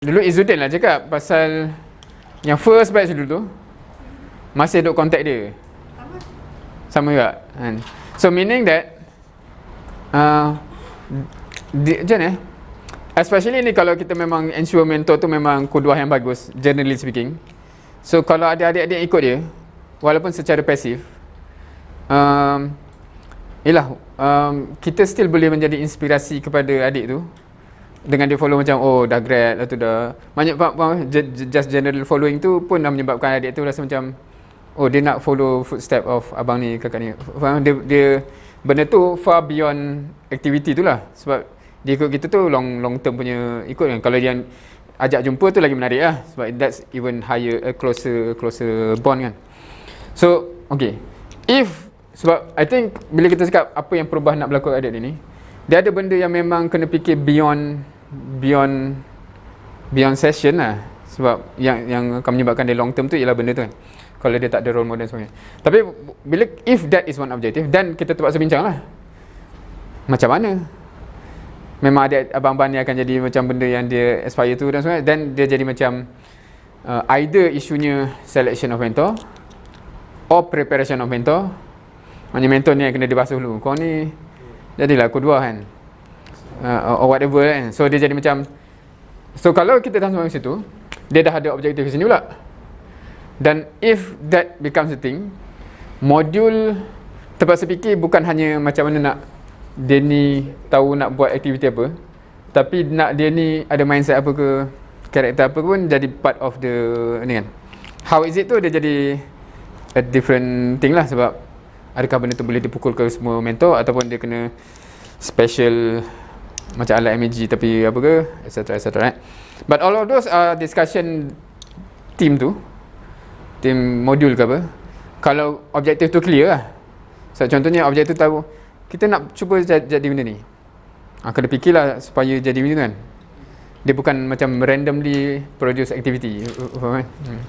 Dulu Izzuddin lah cakap pasal yang first batch dulu tu masih duk contact dia. Sama juga. Kan? So meaning that uh, macam eh? Especially ni kalau kita memang ensure mentor tu memang kuduah yang bagus, generally speaking. So kalau ada adik-adik ikut dia, walaupun secara pasif, um, yelah, um, kita still boleh menjadi inspirasi kepada adik tu dengan dia follow macam oh dah grad lah tu dah. Banyak just general following tu pun dah menyebabkan adik tu rasa macam oh dia nak follow footstep of abang ni kakak ni. Dia, dia benda tu far beyond activity tu lah. Sebab dia ikut kita tu long long term punya ikut kan. Kalau dia ajak jumpa tu lagi menarik lah. Sebab that's even higher a closer closer bond kan. So okay. If sebab I think bila kita cakap apa yang perubahan nak berlaku adik ni dia ada benda yang memang kena fikir beyond beyond beyond session lah. Sebab yang yang akan menyebabkan dia long term tu ialah benda tu kan. Kalau dia tak ada role model sebagainya. Tapi bila if that is one objective dan kita terpaksa bincang lah. Macam mana? Memang ada abang-abang ni akan jadi macam benda yang dia aspire tu dan sebagainya. Dan dia jadi macam uh, either isunya selection of mentor or preparation of mentor. Maknanya mentor ni yang kena dibasuh dulu. Kau ni jadilah kedua kan. Uh, or whatever kan. So dia jadi macam so kalau kita dah sampai situ dia dah ada objektif di sini pula. Dan if that becomes a thing modul terpaksa fikir bukan hanya macam mana nak dia ni tahu nak buat aktiviti apa tapi nak dia ni ada mindset apa ke karakter apa pun jadi part of the ni kan. How is it tu dia jadi a different thing lah sebab adakah benda tu boleh dipukul ke semua mentor ataupun dia kena special macam alat MEG tapi apa ke etc etc right but all of those are discussion team tu team modul ke apa kalau objektif tu clear lah so, contohnya objektif tahu kita nak cuba jadi, benda ni ha, kena fikirlah supaya jadi benda tu kan dia bukan macam randomly produce activity hmm.